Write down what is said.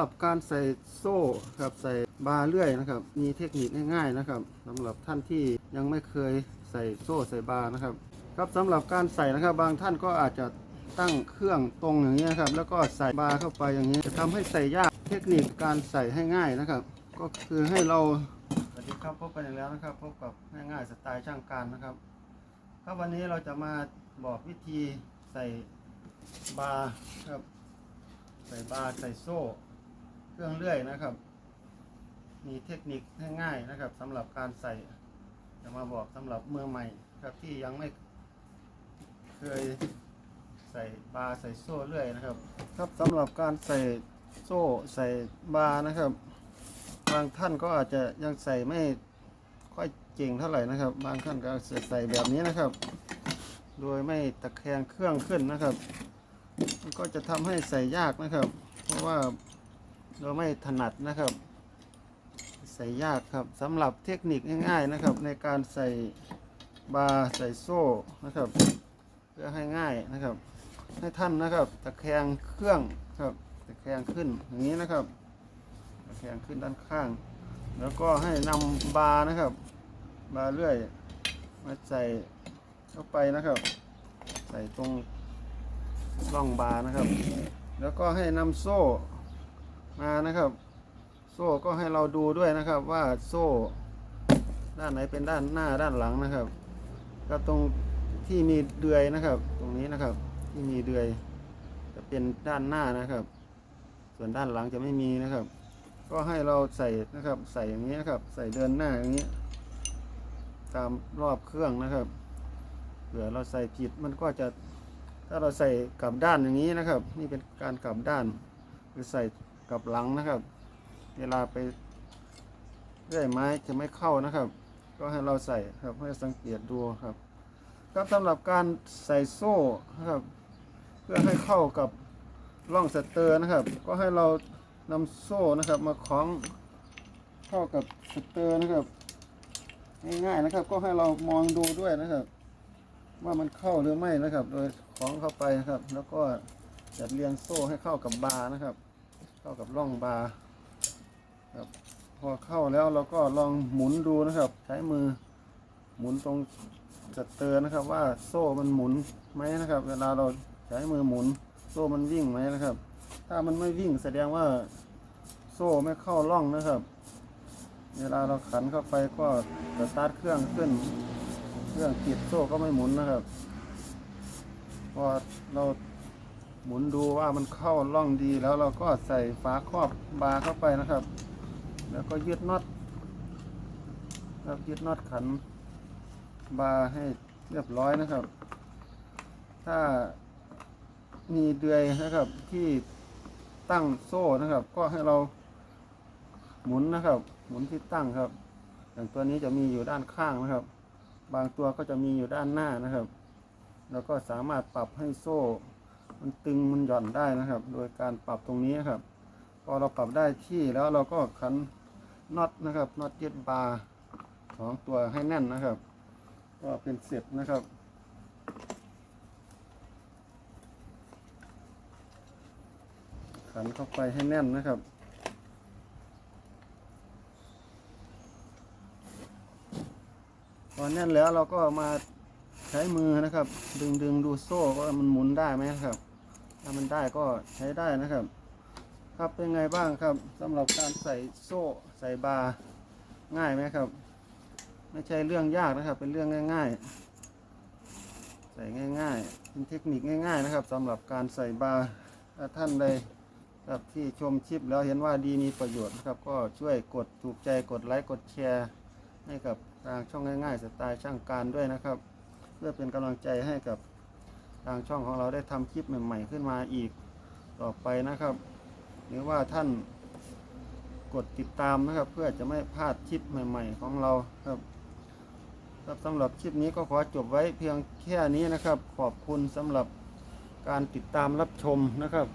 หรับการใส่โซ่ครับใส่บาเลื่อยนะครับ มีเทคนิคง่ายๆนะครับสำหรับท่านที่ยังไม่เคยใส่โซ่ใส่บานะครับ ครับสำหรับการใส่นะครับ บางท่านก็อาจจะตั้งเครื่องตรงอย่างนี้นะครับ แล้วก็ใส่บาเข้าไปอย่างนี้จะทำให้ใส่ยากเทคนิคการใส่ให้ง่ายนะครับ ก็คือให้เราสวัสดีครับพบกันอีกแล้วนะครับ พบกับง่ายๆสไตล์ช่างการนะครับครับวันนี้เราจะมาบอกวิธีใส่บาครับใส่บาใส่โซ่ เครื่องเลื่อยนะครับ มีเทคนิคง่ายๆนะครับสำหรับการใส่จะมาบอกสำหรับมือใหม่ครับที่ยังไม่เคยใส่บาใส่โซ่เลื่อยนะครับ ครับสำหรับการใส่โซ่ใส่บานะครับ บางท่านก็อาจจะยังใส่ไม่ค่อยเก่งเท่าไหร่นะครับ บางท่านก็ใส่แบบนี้นะครับ โดยไม่ตะแคงเครื่องขึ้นนะครับ ก็จะทำให้ใส่ยากนะครับ เพราะว่า เราไม่ถนัดนะครับ ใส่ยากครับสำหรับเทคนิคง่ายๆนะครับ ในการใส่บาร์ใส่โซ่นะครับ เพื่อให้ง่ายนะครับ ให้ท่านนะครับ ตะแคงเครื่องครับตะแคงขึ้นอย่างนี้นะครับ ตะแคงขึ้นด้านข้าง แล้วก็ให้นำบาร์นะครับ บาร์เลื่อย มาใส่เข้าไปนะครับ ใส่ตรงร่องบาร์นะครับ แล้วก็ให้นำโซ่ มานะครับ โซ่ก็ให้เราดูด้วยนะครับว่าโซ่ ด้านไหนเป็นด้านหน้าด้านหลังนะครับก็ตรงที่มีเดือยนะครับ ตรงนี้นะครับที่มีเดือย จะเป็นด้านหน้านะครับ ส่วนด้านหลังจะไม่มีนะครับ ก็ให้เราใส่นะครับ ใส่อย่างนี้นะครับ ใส่เดินหน้าอย่างนี้ ตามรอบเครื่องนะครับเผื่อเราใส่ผิดมันก็จะถ้าเราใส่กลับด้านอย่างนี้นะครับ นี่เป็นการกลับด้าน คือใส่ กับหลังนะครับ เวลาไปเลื่อยไม้จะไม่เข้านะครับ ก็ให้เราใส่ครับให้สังเกตดูครับ ครับสำหรับการใส่โซ่นะครับ เพื่อให้เข้ากับร่องสเตอร์นะครับ ก็ให้เรานำโซ่นะครับมาคล้องเข้ากับสเตอร์นะครับง่ายๆนะครับ ก็ให้เรามองดูด้วยนะครับ ว่ามันเข้าหรือไม่นะครับ โดยคล้องเข้าไปนะครับ แล้วก็จัดเรียงโซ่ให้เข้ากับบาร์นะครับ เข้ากับร่องบาร์ครับพอเข้าแล้วเราก็ลองหมุนดูนะครับ ใช้มือหมุนตรงสเตือร์นะครับ ว่าโซ่มันหมุนไหมนะครับ เวลาเราใช้มือหมุน โซ่มันวิ่งไหมนะครับ ถ้ามันไม่วิ่งแสดงว่าโซ่ไม่เข้าร่องนะครับ เวลาเราขันเข้าไปก็สตาร์ทเครื่องขึ้น เครื่องติดโซ่ก็ไม่หมุนนะครับ พอเรา หมุนดูว่ามันเข้าร่องดีแล้วเราก็ใส่ฝาครอบบาร์เข้าไปนะครับ แล้วก็ยึดน็อตครับยึดน็อตขันบาร์ให้เรียบร้อยนะครับ ถ้ามีเดือยนะครับที่ตั้งโซ่นะครับ ก็ให้เราหมุนนะครับ หมุนที่ตั้งครับ อย่างตัวนี้จะมีอยู่ด้านข้างนะครับ บางตัวก็จะมีอยู่ด้านหน้านะครับ แล้วก็สามารถปรับให้โซ่ มันตึงมันหย่อนได้นะครับ โดยการปรับตรงนี้ครับ พอเราปรับได้ที่แล้วเราก็ขันน็อตนะครับน็อตยึดบาร์สองตัวให้แน่นนะครับ ก็เป็นเสร็จนะครับขันเข้าไปให้แน่นนะครับพอแน่นแล้วเราก็มาใช้มือนะครับ ดึงดึงดูโซ่ว่ามันหมุนได้ไหมครับ ถ้ามันได้ก็ใช้ได้นะครับ ครับเป็นไงบ้างครับสำหรับการใส่โซ่ใส่บาร์ง่ายไหมครับ ไม่ใช่เรื่องยากนะครับ เป็นเรื่องง่าย ๆ ใส่ง่าย ๆ เป็นเทคนิคง่าย ๆ นะครับสำหรับการใส่บาร์ถ้าท่านใดครับที่ชมคลิปแล้วเห็นว่าดีมีประโยชน์นะครับ ก็ช่วยกดถูกใจกดไลค์กดแชร์ให้กับทางช่องง่ายๆสไตล์ช่างการด้วยนะครับ เพื่อเป็นกำลังใจให้กับ ทางช่องของเราได้ทำคลิปใหม่ ๆ ขึ้นมาอีกต่อไปนะครับ หรือว่าท่านกดติดตามนะครับ เพื่อจะไม่พลาดคลิปใหม่ ๆ ของเราครับครับสำหรับคลิปนี้ก็ขอจบไว้เพียงแค่นี้นะครับ ขอบคุณสำหรับการติดตามรับชมนะครับ